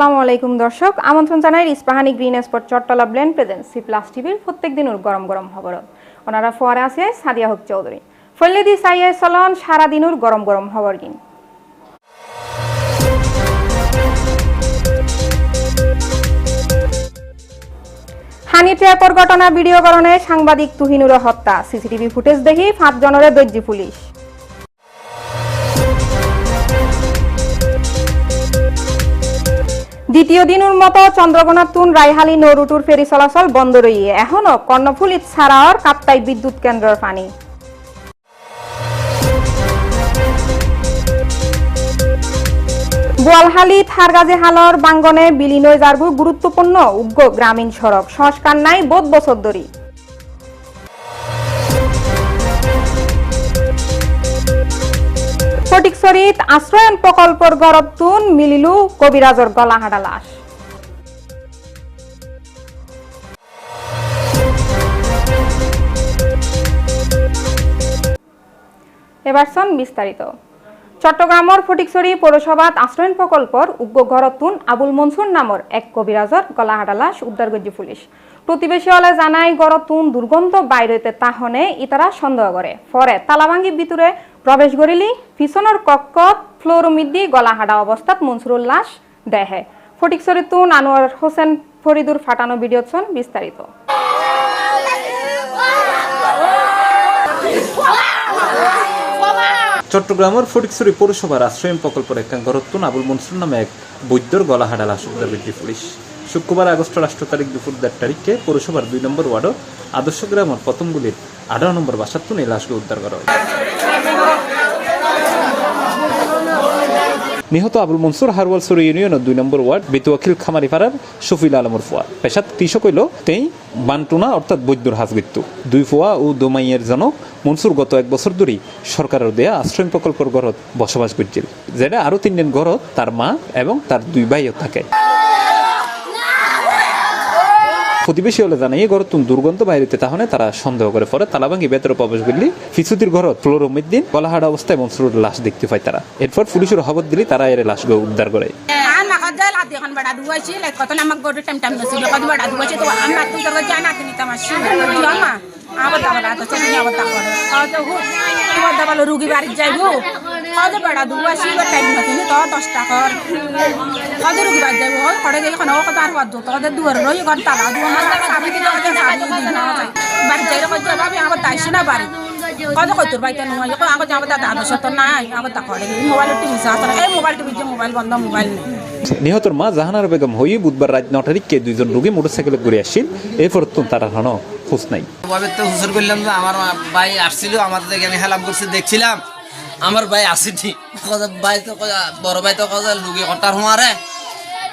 আসসালামু আলাইকুম দর্শক। আমন্ত্রণ জানাই Ispahani green spot Chattala blend present C plus টিভির প্রত্যেক দিনের গরম গরম খবরত ওনারা ফোয়ারে আছে, সাদিয়া হক চৌধুরী। ফল্লেদি সাইয়ে চলন সারা দিনের গরম গরম খবর কিন হানি ট্র্যাপর ঘটনা ভিডিও করণে সাংবাদিক তুহিনুর হত্যা। সিসিটিভি ফুটেজ দেখি পাঁচ জনরে দৈর্য পুলিশ। দ্বিতীয় দিনের মতো চন্দ্রকোনা তুন রাইহালি নৌরুটুর ফেরি চলাচল বন্ধ রইয়ে। এখনও কর্ণফুলিত ছাড়াওয়ার কাপ্তাই বিদ্যুৎ কেন্দ্রের পানি। বোয়ালহালি, থারগাজে হালর, বাঙ্গনে, বিলীনয় যারগু গুরুত্বপূর্ণ উগ্র গ্রামীণ সড়ক। সংস্কার নাই বোধ বছর ধরি ফটিকছড়িত আশ্রয়ন প্রকল্পর গরবতুন মিলিলু কবিরাজর গলাহাডা লাশ। এবার সন বিস্তারিত চট্টগ্রামের ফটিকছড়ি পৌরসভাত আশ্রয়ন প্রকল্পর উগ্র ঘরতুন আবুল মনসুর নামর এক কবিরাজর গলাহাডা লাশ উদ্ধার করছে পুলিশ প্রতিবেশী হলে জানাই গরতুন দুর্গন্ধ বাইরেতে তাহনে ইতারা সন্দেহ করে পরে তালাভাঙ্গি ভিতরে প্রবেশ করিলি, পিছনের কক্ষত ফ্লোর মিদ্দি গলাহাডা অবস্থাত মনসুরুল লাশ দেহে। ফটিকছড়ি তুন আনোয়ার হোসেন ফরিদুর ফাটানো ভিডিও বিস্তারিত। চট্টগ্রামের ফটিকছড়ি পৌরসভার আশ্রয়ন প্রকল্পের একাঙ্গরত্বন আবুল মনসুর নামে এক বৈদ্যর গলাহাডা লাশ উদ্ধার পুলিশ। শুক্রবার আগস্ট রাষ্ট্র তারিখ দুপুর দেড় তারিখে পৌরসভার দুই নম্বর ওয়ার্ড আদর্শ গ্রামের প্রথমগুলির আঠারো নম্বর বাসাতুন এই লাশকে উদ্ধার করা। হয় নিহত আবুল মনসুর হারওয়ালসুর ইউনিয়নের দুই নম্বর ওয়ার্ড বেতুয়াখিল খামারিপাড়ার শফিল আলমর ফুয়া পেশাত কৃষক হইল তেই বান্টুনা, অর্থাৎ বৈদ্যুর হাজবিত্তু। দুই ফুয়া ও দোমাইয়ের জনক মনসুর গত এক বছর ধরেই সরকারের দেয়া আশ্রয় প্রকল্পের ঘরত বসবাস করছিল। যেটা আরও তিনজন ঘরত তার মা এবং তার দুই ভাইও থাকে। প্রতিবেশী হলে জানাই ঘর তুম দুর্গন্ধ বাইরেতে তাহলে তারা সন্দেহ করে পরে তালাবাঙ্গি ভেতরে প্রবেশ করলি ফিসুতির ঘর ফ্লোর উমিদ্দিন গলাহাড়া অবস্থায় মনসুরের লাশ দেখতে পায় তারা। এরপর পুলিশের খবর দিলি তারা এর লাশ উদ্ধার করে। এখন বেড়া টাইম টাইম তো আমরা তোমার দাবা রুগী বাড়ি যাইবো। কত বেড়া দুয়াইছি বা টাইম তো দশ কড়ে গেলে কোনো কত আর বাদ তো কত দুয়ার রই ঘর তালা সাবি দিলে সাবি দিন বাড়ি যাবে আবার তাইছি না বাড়ি কত কত বাইতে নয় যাব দাদা আদর্শ তো নাই আবার তা করে মোবাইল টিভি সাথে এই মোবাইল টিভি যে মোবাইল বন্ধ মোবাইল নেই। নিহতর মা জাহানার বেগম হয়ে বুধবার রাত নটার দিকে দুইজন রোগী মোটরসাইকেলে ঘুরে আসছিল এরপর তো তারা হনো খোঁজ নাই। তো হুসুর করলাম যে আমার ভাই আসছিল আমাদের দেখে আমি হেলাম করছি দেখছিলাম। আমার ভাই আসেনি ভাই তো বড় ভাই তো কথা লুকি কটার হুমারে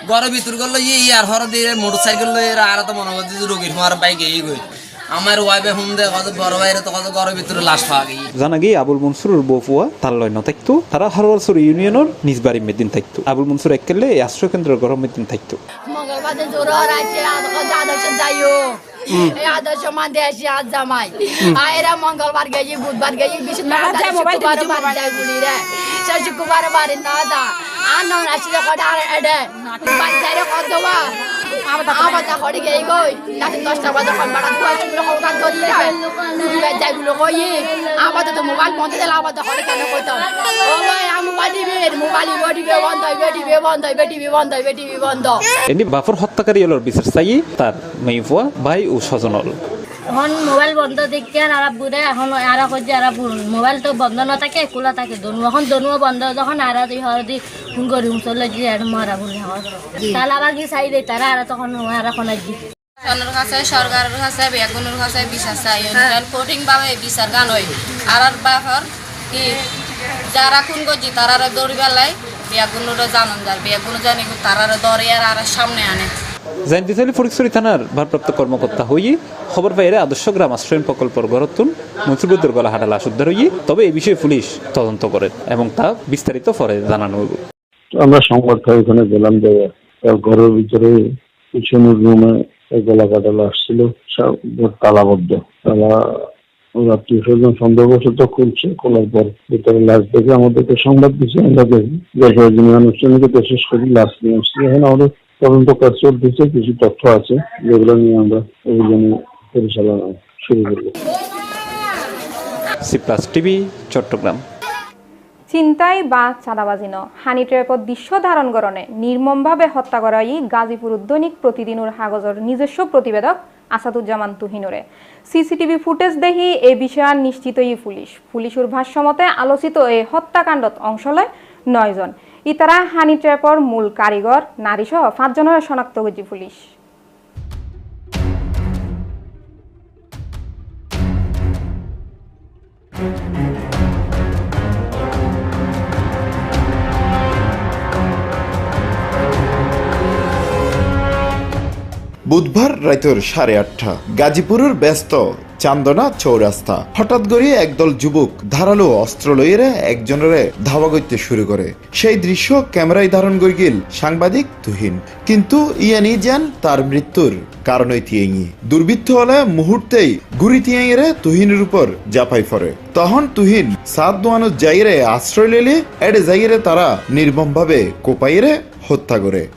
ঘরের ভিতর করল ইয়ে ইয়ার হর দিয়ে মোটর সাইকেল লই আর তো মনে করছি রোগীর হুমার বাইক এই গই। আমার ওয়াইফে হুম দে কত বড় ভাইরে তো কত ঘরের ভিতরে লাশ পাওয়া গিয়ে জানা গিয়ে আবুল মনসুরের বউফুয়া তার লয় থাকতো। তারা হারওয়ালসুর ইউনিয়নের নিজ বাড়ি মেদিন থাকতো। আবুল মনসুর এককেলে আশ্রয় কেন্দ্রের গরম মেদিন থাকতো। মঙ্গলবারে জোর আছে আদর্শ যাইও। এই আদর্শ মানতে আসি আজ জামাই। আর এরা মঙ্গলবার গেছি বুধবার গেছি শুক্রবার যায় গুলি রে। সে শুক্রবার বাড়ি না দা আর নন আসি কটা আর এডে বাড়ি যাই রে কত আমার তা করি গেই গই। রাতে দশটা বাজে কল বাড়া শুক্র কল কাজ ধরি রে। দুদি বাই যাই গুলো কই আমার তো মোবাইল বন্ধ দিলে আমার তো করি কেন কইতাম ও ভাই আমি মোবাইল দিবে মোবাইল দিবে বন্ধ হইবে টিভি বন্ধ হইবে টিভি বন্ধ হইবে টিভি বন্ধ। বাফর হত্যাকারী হলোর বিচার চাই তার মেয়ে ফুয়া ভাই ও স্বজন হল। এখন মোবাইল বন্ধ দেখতে আর আরা বুড়ে এখন আরা করছে আরা মোবাইল তো বন্ধ না থাকে খোলা থাকে দনু। এখন দনু বন্ধ যখন আরা দি হর দি ফোন করি চলে যে আর মারা বলে আবার কি চাই দেয় তারা আরা তখন আরা কোন দি সনের কাছে সরকারের কাছে বেগুনের কাছে বিচার চাই কঠিন ভাবে বিচার গান হয়। আর আর বাপর কি যারা খুন করছি তারা দৌড়ি বেলায় জানান যার বেগুন জানি তারা দরে আর আর সামনে আনে। থানার ভারপ্রাপ্ত কর্মকর্তা হইয়ে খবর পাইরে আদর্শ গ্রাম আশ্রয়ন প্রকল্পর গলা লাশ উদ্ধার হইয়ে তবে এই বিষয়ে পুলিশ তদন্ত করে এবং তা বিস্তারিত পরে জানানো হইব। আমরা সংবাদ পাই ওখানে গেলাম যে তার ঘরের ভিতরে পিছনের রুমে গলা কাটালো আসছিল সব তালাবদ্ধ। তালা ওর আত্মীয় স্বজন সন্দেহবশত খুলছে খোলার পর ভিতরে লাশ দেখে আমাদেরকে সংবাদ দিচ্ছে আমরা দেখি। দেখে যিনি আনুষ্ঠানিকতা শেষ করি লাশ নিয়ে আসছি। এখন আমাদের তদন্ত কাজ চলতেছে কিছু তথ্য আছে যেগুলো নিয়ে আমরা অভিযানে পরিচালনা শুরু করব। C plus TV Chattogram. চিন্তাই বা চাঁদাবাজি ন। হানি ট্রেপত দৃশ্য ধারণ করণে নির্মমভাবে হত্যা করাই গাজীপুর দৈনিক প্রতিদিনের কাগজের নিজস্ব প্রতিবেদক আসাদুজ্জামান তুহিনুরে। সিসিটিভি ফুটেজ দেখি এই বিষয়ে নিশ্চিতই পুলিশ। পুলিশের ভাষ্যমতে আলোচিত এই হত্যাকাণ্ডত অংশ লয় নয়জন। ইতারা হানি ট্র্যাপর মূল কারিগর নারীসহ পাঁচজনের শনাক্ত করছে পুলিশ। বুধবার রাইতর সাড়ে আটটা। গাজীপুরের ব্যস্ত চান্দনা চৌরাস্তা। হঠাৎ করে একদল যুবক ধারালো অস্ত্র লইয়েরা একজনের ধাওয়া করতে শুরু করে। সেই দৃশ্য ক্যামেরায় ধারণ করে গেল সাংবাদিক তুহিন। কিন্তু ইয়ানি যান তার মৃত্যুর কারণ তিয়াই দুর্বৃত্ত হলে মুহূর্তেই গুড়ি তিয়াইরে তুহিনের উপর জাপাই পড়ে। তখন তুহিন সাত দোয়ানো জাইরে আশ্রয় লেলে এডে যাইরে তারা নির্মমভাবে কোপাইরে হত্যা করে।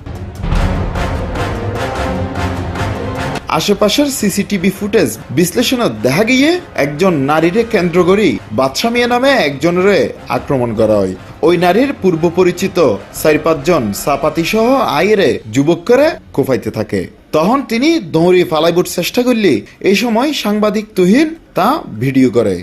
আশেপাশের সিসিটিভি ফুটেজ বিশ্লেষণত দেখা গিয়ে একজন নারীরে কেন্দ্র করি বাদশা মিয়া নামে একজনের আক্রমণ করা হয়। ওই নারীর পূর্ব পরিচিত চার পাঁচজন সাপাতি সহ আইরে যুবক করে কোফাইতে থাকে। তখন তিনি দৌড়ি ফালাইবুর চেষ্টা করলে এই সময় সাংবাদিক তুহিন তা ভিডিও করে।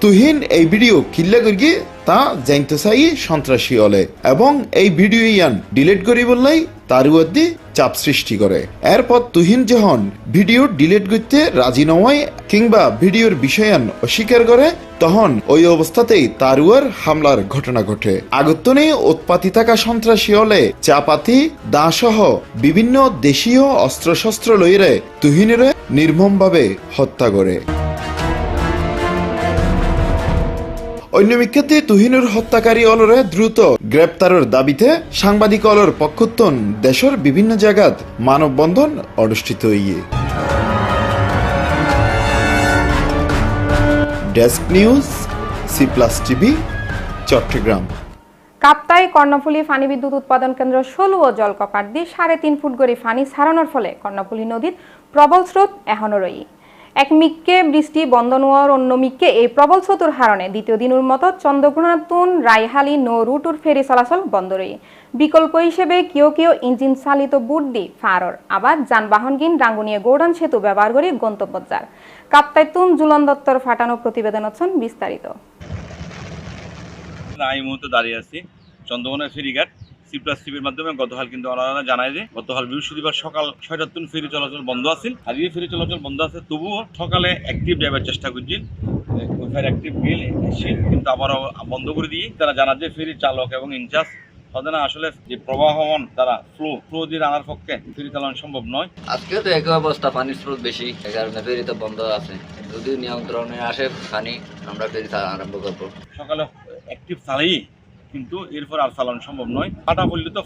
তুহিন এই ভিডিও কিল্লা করি তা জানতে চাই সন্ত্রাসী হলে এবং এই ভিডিও ইয়ান ডিলিট করি বললেই তার মধ্যে চাপ সৃষ্টি করে। এরপর তুহিন যখন ভিডিও ডিলিট করতে রাজি নয় কিংবা ভিডিওর বিষয়ান অস্বীকার করে, তখন ওই অবস্থাতেই তার উপর হামলার ঘটনা ঘটে। আগতনে উৎপাতি থাকা সন্ত্রাসী হলে চাপাতি দা সহ বিভিন্ন দেশীয় অস্ত্রশস্ত্র লইরে তুহিনের নির্মমভাবে হত্যা করে। অন্য বিখ্যাতে তুহিনুর হত্যাকারী অলরে দ্রুত গ্রেপ্তারের দাবিতে সাংবাদিক অলর পক্ষত্তন দেশের বিভিন্ন জায়গাত মানববন্ধন অনুষ্ঠিত হইয়ে। Desk news, C plus TV, Chattogram. Kaptai Karnaphuli পানি বিদ্যুৎ উৎপাদন কেন্দ্র ষোলো ও জলকপাট দিয়ে সাড়ে তিন ফুট গড়ি পানি ছাড়ানোর ফলে কর্ণফুলী নদীর প্রবল স্রোত এখনও রই এক মিককে বৃষ্টি বন্ধ নোয়ার অন্য মিককে এই প্রবল স্রোতের হারণে দ্বিতীয় দিনের মতো চন্দ্রঘুনাতুন, রায়হালি নৌ রুটুর ফেরি চলাচল বন্ধ রই বিকল্প হিসেবে কেউ কেউ ইঞ্জিন চালিত বুট দি ফারর আবার যানবাহন গিন রাঙ্গুনিয়া গৌড়ান সেতু ব্যবহার করে গন্তব্য যার কাপ্তাইতুন, জুলন দত্তর ফাটানো প্রতিবেদন হচ্ছেন বিস্তারিত। আমি মুহূর্তে দাঁড়িয়ে আছি। চন্দ্রকোনা ফেরিঘাট। সি প্লাস টিভির মাধ্যমে গতকাল কিন্তু ওনারা জানায় যে গতকাল বৃহস্পতিবার সকাল ছয়টার তুন ফেরি চলাচল বন্ধ আছে এই ফেরি চলাচল বন্ধ আছে তবুও সকালে অ্যাক্টিভ ড্রাইভার চেষ্টা করছি ওইখানে অ্যাক্টিভ গেলে এসে কিন্তু আবারও বন্ধ করে দিয়ে তারা জানা যে ফেরি চালক এবং ইনচার্জ তাদের আসলে যে প্রবাহমান তারা ফ্লো ফ্লো দিয়ে আনার পক্ষে ফেরি চালানো সম্ভব নয়। আজকে তো একই অবস্থা পানির স্রোত বেশি এই কারণে ফেরি তো বন্ধ আছে। যদি নিয়ন্ত্রণে আসে পানি আমরা ফেরি আরম্ভ করব। সকালে অ্যাক্টিভ চালাই কিন্তু এরপর আর চালানো সম্ভব নয়। কাটা পড়লে তো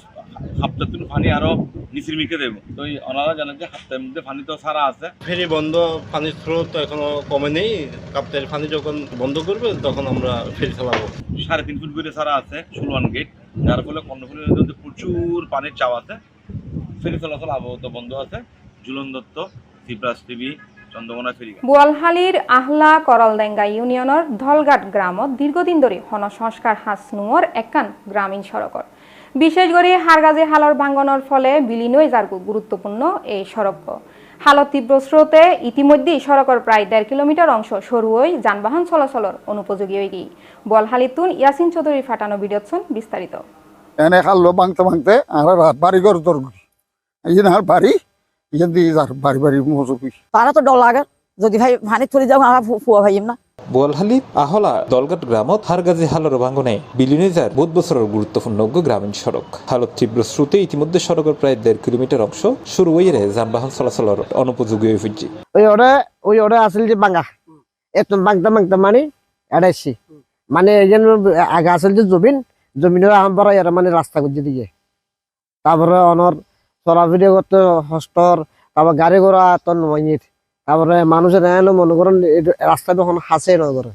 হাফটার দিন পানি আরও নিচের মিকে দেবো। তো ওনারা জানেন যে হাফটার মধ্যে পানি তো সারা আছে। ফেরি বন্ধ পানির স্রোত এখনও কমে নেই। কাপ্তাইয়ের পানি যখন বন্ধ করবে তখন আমরা ফেরি চালাবো। সাড়ে তিন ফুট করে সারা আছে ষোলোয়ান গেট যার ফলে কর্ণফুলী মধ্যে প্রচুর পানির চাপ আছে। ফেরি চলাচল আবহাওয়া বন্ধ আছে। Jhulan Dutta C plus TV বোয়ালহালির Ahla Karaldenga ইউনিয়নের ধলঘাট গ্রামত দীর্ঘদিন ধরে হন সংস্কার হাস নুয়র একান গ্রামীণ সড়কর বিশেষ করে হারগাজে হালর ভাঙ্গনের ফলে বিলীন হয়ে যার গুরুত্বপূর্ণ এই সড়ক। হালত তীব্র স্রোতে ইতিমধ্যেই সড়কের প্রায় দেড় কিলোমিটার অংশ সরু হয়ে যানবাহন চলাচলের অনুপযোগী হয়ে গিয়ে বোয়ালহালিতুন ইয়াসিন চৌধুরী ফাটানো ভিডিওছন বিস্তারিত এনে খালো ভাঙতে ভাঙতে আর রাত বাড়ি ঘর ইয়ে বাড়ি ইয়ে দিয়ে যার বাড়ি বাড়ি মজুবি তারা তো ডর লাগে। যদি ভাই ভানি থরে যাও আমরা ফুয়া ভাইম না। বোয়ালহালি আহলা দলগাট গ্রামত হারগাজি হালর ভাঙ্গনে বিলিনেজার বহুত বছরের গুরুত্বপূর্ণ গ্রামীণ সড়ক। হালত তীব্র স্রোতে ইতিমধ্যে সড়কের প্রায় দেড় কিলোমিটার অংশ শুরু হয়ে যানবাহন চলাচলের অনুপযোগী হয়ে ফুটছে ওই ওরে ওই ওরে আসল যে বাঙ্গা। এত বাংতে বাংতে মানে এড়াইছি। মানে এই যেন আগে আসল যে জমিন জমিনের আমার এরা মানে রাস্তা করছে দিকে তারপরে অনর চলাফিরে করতে হস্তর তারপর গাড়ি ঘোড়া তো নয়নির তারপরে মানুষের এনে মনে করেন রাস্তা যখন হাসে না ধরে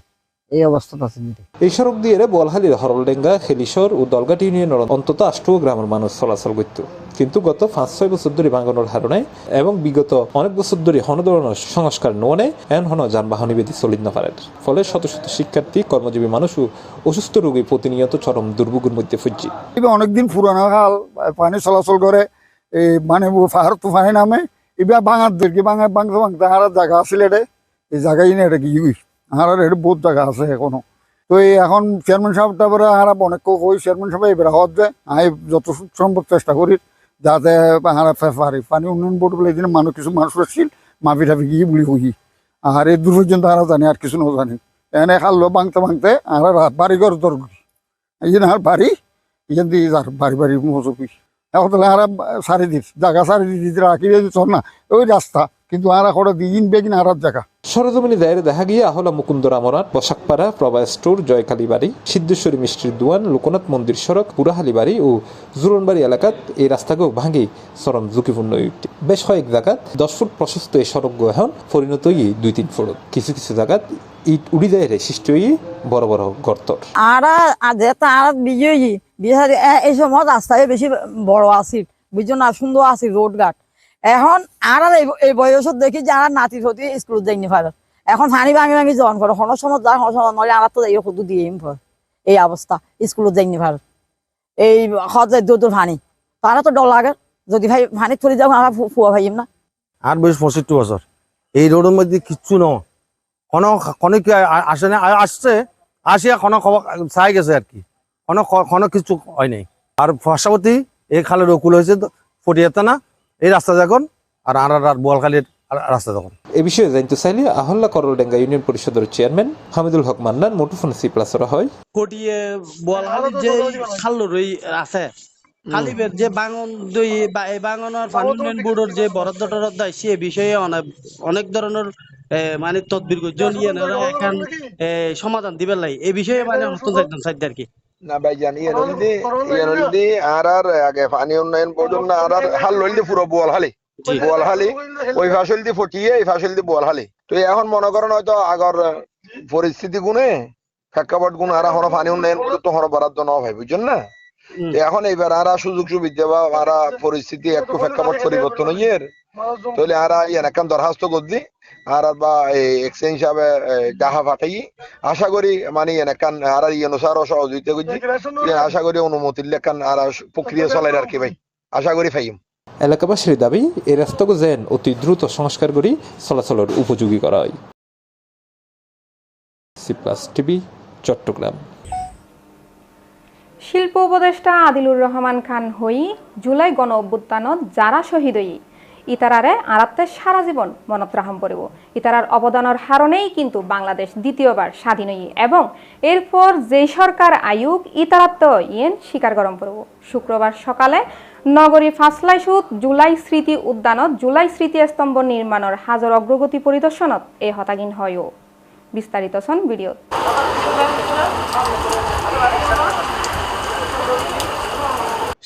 এই অবস্থাতে আছে এই সড়ক দিয়ে বোয়ালহালির হরলডেঙ্গা হেলিশর ও দলঘাট ইউনিয়নের অন্তত আষ্ট গ্রামের মানুষ চলাচল করত কিন্তু গত পাঁচ ছয় বছর ধরে ভাঙানোর হারণে এবং বিগত অনেক বছর ধরে হন ধরনের সংস্কার ননে এন হন যানবাহন বিধি চলিত না পারে ফলে শত শত শিক্ষার্থী কর্মজীবী মানুষ ও অসুস্থ রোগী প্রতিনিয়ত চরম দুর্ভোগের মধ্যে ফুটছে এবার অনেকদিন পুরানো কাল পানি চলাচল করে এই মানে পাহাড় তুফানি নামে, এবার কি বাঙা বাংতে বাংতে আর জায়গা আছিল এটা এই জায়গায় না এটা কি আর এটা বহুত জায়গা আছে এখনও। তো এই এখন চেয়ারম্যান সাহেব তারপরে আর অনেক কই চেয়ারম্যান সাহেব এবার হওয়ার যে আমি যত সম্ভব চেষ্টা করি, যাতে হারা পারি পানি উন্নয়ন বোর্ড বলে এদিন মানুষ কিছু মানুষ আসছিল মাপি টাপি গিয়ে বলি হই আর এই দূর পর্যন্ত আর জানি, আর কিছু না জানি এনে খাল্লো বাংতে বাংতে আর বাড়ি ঘর দরকার এই আর বাড়ি ইয়ান দিয়ে যার বাড়ি বাড়ি মজুরি। এখন আর সারি দিস জায়গা সারি দিতে রাখি দিত না, ওই রাস্তা কিন্তু আর এখন দিন বেগিন আর জায়গা সরজমিনি দায়ের দেখা গিয়ে আহলা মুকুন্দ রামনাথ বসাকপাড়া প্রভা স্টোর জয়কালী বাড়ি সিদ্ধেশ্বরী মিষ্টির দোয়ান, লোকনাথ মন্দির সড়ক পুরাহালি বাড়ি ও জুরনবাড়ি এলাকাত এই রাস্তাকেও ভাঙি চরম ঝুঁকিপূর্ণ বেশ কয়েক জায়গাত দশ ফুট প্রশস্ত এই সড়ক এখন পরিণত দুই তিন ফুট। কিছু কিছু জায়গাত ইট উড়ি দেয় সৃষ্টি হয়ে বড় বড় গর্তর। আরা যেটা আর বিজয়ী বিহার এই সময় রাস্তায় বেশি বড় আছিল বুঝছ না সুন্দর আছিল রোড ঘাট। এখন আর আর এই- বয়সত দেখি যে আর নাতি সতি স্কুলত যাইনি পারে এখন হানি ভাঙি ভাঙি জন করে কোনো সময় যায় কোনো সময় নলে আর তো যাই শুধু দিয়ে পর এই অবস্থা স্কুলত যাইনি পারে এই সজাই দূর দূর পানি তারা তো ডর লাগে যদি ভাই পানি তুলে যাও আমরা ফুয়া ভাইম না। আর বয়স পঁয়ষট্টি বছর। এই রোডের মধ্যে কিচ্ছু ন কোনো কোনো কি আসে না? আসছে আসিয়া কোনো খবর চাই গেছে আর কি। কোনো কোনো কিছু হয় নাই। আর পাশাপাশি এই খালের অকুল হয়েছে ফটিয়াতে না এই রাস্তা যখন আর আর আর বোয়ালখালীর রাস্তা যখন। এ বিষয়ে জানতে চাইলে আহল্লা করলডেঙ্গা ইউনিয়ন পরিষদের চেয়ারম্যান হামিদুল হক মান্নান মুঠোফোন সি প্লাস হয়। কটিয়ে বোয়ালখালীর যে খাল রই আছে খালিবের যে বাঙন দই বা এই বাঙনের পানি বোর্ডের যে বরাদ্দ টরাদ্দ সে বিষয়ে অনেক অনেক ধরনের মানে তদবির জলিয়ে এখন সমাধান দিবেন লাই এই বিষয়ে মানে নতুন একদম সাইড আর কি। না ভাইজান ইয়ে নলদি ইয়ে নলদি আর আর আগে পানি উন্নয়ন বোর্ড না আর আর হাল লইলি পুরো বোয়ালহালি বোয়ালহালি ওই ফাসল দি ফটিয়ে এই ফাসল দি বোয়ালহালি তো এখন মনে করেন হয়তো আগর পরিস্থিতি গুনে প্রেক্ষাপট গুণ আর এখন পানি উন্নয়ন বোর্ড তো হর বরাদ্দ ন ভাই বুঝছেন না? এখন এইবার আর সুযোগ সুবিধা বা আর পরিস্থিতি একটু প্রেক্ষাপট পরিবর্তন হইয়ে তাহলে আর ইয়ান একখান দরখাস্ত করদি আর বা এক্সচেঞ্জ হিসাবে ডাহা পাঠাই। আশা করি মানে এখান আর ইয়ে অনুসার সহযোগিতা করছি। আশা করি অনুমতি লেখান আর প্রক্রিয়া চলাই আর কি ভাই। আশা করি ফাইম এলাকাবাসীর দাবি এই রাস্তাকে যেন অতি দ্রুত সংস্কার করি চলাচলের উপযোগী করা হয়। সি প্লাস টিভি চট্টগ্রাম শিল্প উপদেষ্টা আদিলুর রহমান খান হই জুলাই গণ অভ্যুত্থানত যারা শহীদ হই, ইতারারে আরাত্তে সারা জীবন মনত রাখম পড়ব ইতারার অবদানের হারণেই কিন্তু বাংলাদেশ দ্বিতীয়বার স্বাধীন হই এবং এরপর যেই সরকার আয়ুক ইতারাত্ত ইয়েন স্বীকার গরম পড়ব শুক্রবার সকালে নগরী ফাসলাই সুদ জুলাই স্মৃতি উদ্যানত জুলাই স্মৃতি স্তম্ভ নির্মাণের হাজার অগ্রগতি পরিদর্শনত এই হতাগিন হয়ও। বিস্তারিত ছন ভিডিও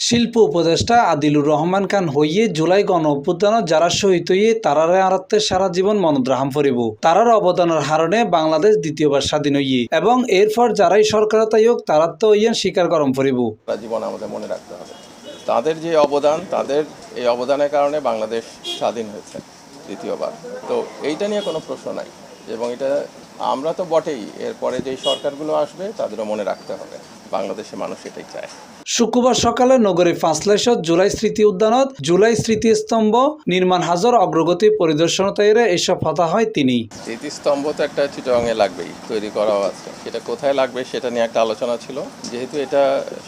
শিল্প উপদেষ্টা আদিলুর রহমান খান হইয়ে জুলাই গণ অভ্যুত্থানত যারা শহীদ হইয়ে তারারে আরাত্তে সারা জীবন মনোদ্রাহাম ফরিব তারার অবদানের হারণে বাংলাদেশ দ্বিতীয়বার স্বাধীন হইয়ে এবং এরপর যারাই সরকারতাই হোক তারার তো হইয়েন স্বীকার গরম ফরিব জীবন আমাদের মনে রাখতে হবে। তাদের যে অবদান, তাদের এই অবদানের কারণে বাংলাদেশ স্বাধীন হয়েছে দ্বিতীয়বার। তো এইটা নিয়ে কোনো প্রশ্ন নাই এবং এটা আমরা তো বটেই। এরপরে যেই সরকারগুলো আসবে, তাদেরও মনে রাখতে হবে। বাংলাদেশের মানুষ এটাই চায়। শুক্রবার সকালে নগরী ফাঁসলাইশত জুলাই স্মৃতি উদ্যানত জুলাই স্মৃতি স্তম্ভ নির্মাণ হাজার অগ্রগতি পরিদর্শন তৈরি এসব হতা হয় তিনি। স্মৃতিস্তম্ভ তো একটা চিটংয়ে লাগবেই তৈরি করাও আছে। সেটা কোথায় লাগবে সেটা নিয়ে একটা আলোচনা ছিল। যেহেতু এটা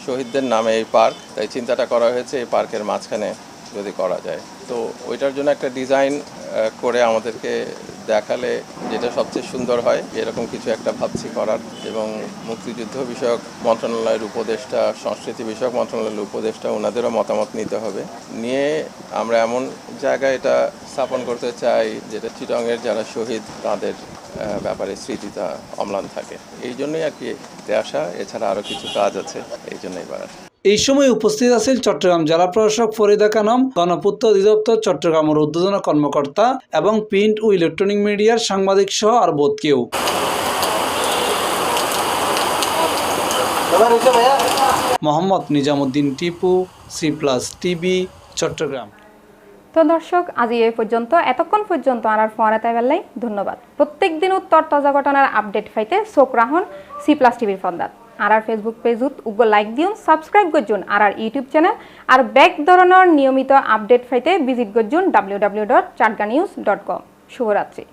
শহীদদের নামে এই পার্ক তাই চিন্তাটা করা হয়েছে এই পার্কের মাঝখানে যদি করা যায়। তো ওইটার জন্য একটা ডিজাইন করে আমাদেরকে দেখালে যেটা সবচেয়ে সুন্দর হয়, এরকম কিছু একটা ভাবছি করার। এবং মুক্তিযুদ্ধ বিষয়ক মন্ত্রণালয়ের উপদেষ্টা, সংস্কৃতি বিষয়ক মন্ত্রণালয়ের উপদেষ্টা, ওনাদেরও মতামত নিতে হবে। নিয়ে আমরা এমন জায়গায় এটা স্থাপন করতে চাই, যেটা চিটংয়ের যারা শহীদ, তাদের ব্যাপারে স্মৃতিটা অম্লান থাকে। এই জন্যই আর কি আসা। এছাড়া আরও কিছু কাজ আছে, এই জন্যই এবার এই সময় উপস্থিত আছেন চট্টগ্রাম জেলা প্রশাসক ফরিদা কানম, গণপূর্ত অধিদপ্তর চট্টগ্রামের উদ্বোধন কর্মকর্তা এবং প্রিন্ট ও ইলেকট্রনিক মিডিয়ার সাংবাদিক সহ আর বোধ কেউ। Mohammad Nizamuddin Tipu, C plus TV, Chattogram. তো দর্শক, আজি এই পর্যন্ত, এতক্ষণ পর্যন্ত আর ফোয়ারাতে বেলাই ধন্যবাদ। প্রত্যেক দিন উত্তর তাজা ঘটনার আপডেট পাইতে চোখ রাখুন সি প্লাস টিভির ফন্দাত আর আর ফেসবুক পেজত উগ্র লাইক দিন সাবস্ক্রাইব করুন আর আর ইউটিউব চ্যানেল, আর ব্যাক ধরনের নিয়মিত আপডেট পাইতে ভিজিট করুন W W dot Chatga news dot com শুভরাত্রি।